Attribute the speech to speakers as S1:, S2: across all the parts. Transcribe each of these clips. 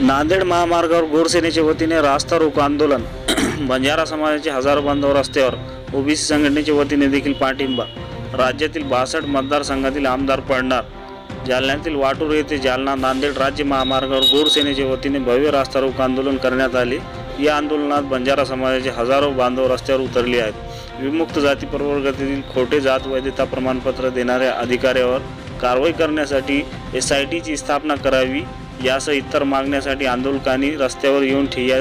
S1: नांदेड महामार्गावर गोरसेनेच्या वतीने रास्ता रोको आंदोलन. बंजारा समाजाचे हजारो बांधव रस्त्यावर ओबीसी संघटनेच्या वतीने देखील पाठिंबा. राज्यातील बासष्ट मतदारसंघातील आमदार पडणार. जालन्यातील वाटूर येथे जालना नांदेड राज्य महामार्गावर गोरसेनेच्या वतीने भव्य रास्ता रोको आंदोलन करण्यात आले. या आंदोलनात बंजारा समाजाचे हजारो बांधव रस्त्यावर उतरले आहेत. विमुक्त जाती प्रवर्गातील खोटे जात वैधता प्रमाणपत्र देणाऱ्या अधिकाऱ्यावर कारवाई करण्यासाठी एस आय टीची स्थापना करावी. यासह इतर मागण्यासाठी आंदोलकांनी रस्त्यावर येऊन ठिय्या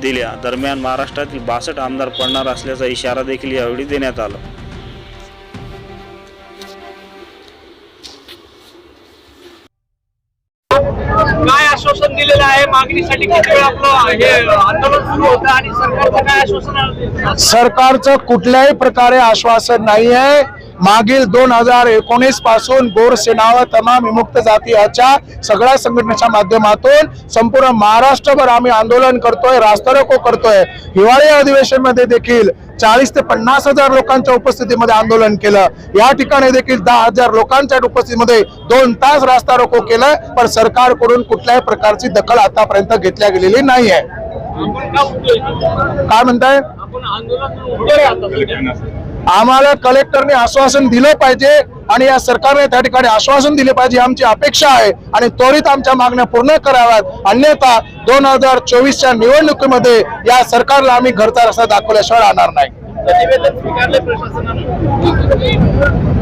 S1: दिल्या. दरम्यान महाराष्ट्रातील बासष्ट आमदार पडणार असल्याचा इशारा देखील यावेळी देण्यात आला.
S2: काय आश्वासन दिलेलं आहे? मागणीसाठी किती वेळ आपलं हे आंदोलन सुरू होतं आणि सरकारचं काय आश्वासन आहे?
S3: सरकारचं कुठल्याही प्रकारे आश्वासन नाही आहे मागील दोन हजार एकोणीसपासून गोरसेना व तमाम विमुक्त जातीच्या सगळ्या संघटनेच्या माध्यमातून संपूर्ण महाराष्ट्रभर आम्ही आंदोलन करतोय रास्ता रोको करतोय. हिवाळी अधिवेशनमध्ये देखील चाळीस ते पन्नास हजार लोकांच्या उपस्थितीमध्ये आंदोलन केलं. या ठिकाणी देखील दहा हजार लोकांच्या उपस्थितीमध्ये दोन तास रास्ता रोको केलं पण सरकारकडून कुठल्याही प्रकारची दखल आतापर्यंत घेतल्या गेलेली नाही आहे? काय म्हणताय? आम्हाला कलेक्टरने आश्वासन दिलं पाहिजे आणि या सरकारने त्या ठिकाणी आश्वासन दिले पाहिजे आमची अपेक्षा आहे आणि त्वरित आमच्या मागण्या पूर्ण कराव्यात. अन्यथा दोन हजार चोवीसच्या निवडणुकीमध्ये या सरकारला आम्ही घरचा रस्ता दाखवल्याशिवाय राहणार नाही.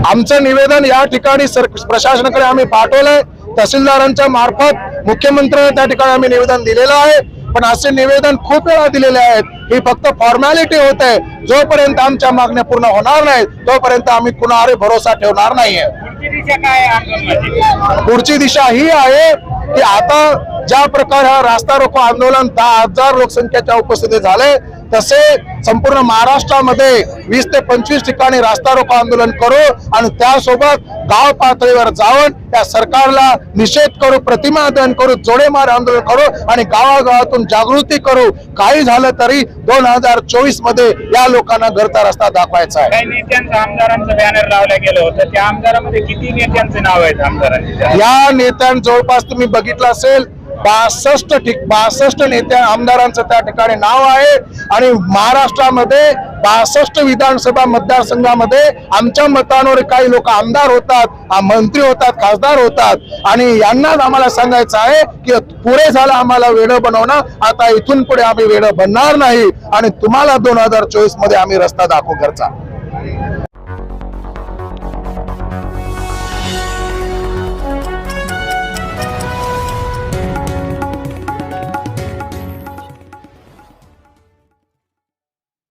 S3: आमचं निवेदन या ठिकाणी सर प्रशासनाकडे आम्ही पाठवलंय. तहसीलदारांच्या मार्फत मुख्यमंत्र्यांना त्या ठिकाणी आम्ही निवेदन दिलेलं आहे. पण असे निवेदन खूप वेळा दिलेले आहेत. ही फक्त फॉर्मॅलिटी होत. आहे जोपर्यंत आमच्या मागण्या पूर्ण होणार नाहीत तोपर्यंत आम्ही कुणावरही भरोसा ठेवणार नाहीये.
S2: पुढची दिशा
S3: ही आहे की आता ज्या प्रकारे हा रास्ता रोको आंदोलन दहा हजार लोकसंख्येच्या उपस्थितीत झाले तसे संपूर्ण महाराष्ट्रामध्ये वीस ते पंचवीस ठिकाणी रास्ता रोको आंदोलन करू आणि त्यासोबत गाव पातळीवर जाऊन त्या सरकारला निषेध करू प्रतिमादन करू जोडेमार आंदोलन करू आणि गावागावातून जागृती करू. काही झालं तरी दोन हजार चोवीसमध्ये या लोकांना घरचा रस्ता दाखवायचा आहे.
S2: काही नेत्यांचं आमदारांचं बॅनर लावलं गेलं होतं. त्या आमदारामध्ये किती नेत्यांचे नाव आहेत आमदारांचे?
S3: या नेत्यां जवळपास तुम्ही बघितलं असेल बासष्ट ठिक बासष्ट नेत्या आमदारांचं त्या ठिकाणी नाव आहे. आणि महाराष्ट्रामध्ये बासष्ट विधानसभा मतदारसंघामध्ये आमच्या मतांवर काही लोक आमदार होतात मंत्री होतात खासदार होतात. आणि यांनाच आम्हाला सांगायचं आहे की पुढे झालं आम्हाला वेळ बनवणं आता इथून पुढे आम्ही वेळ बनणार नाही. आणि तुम्हाला दोन हजार चोवीसमध्ये आम्ही रस्ता दाखवू करचा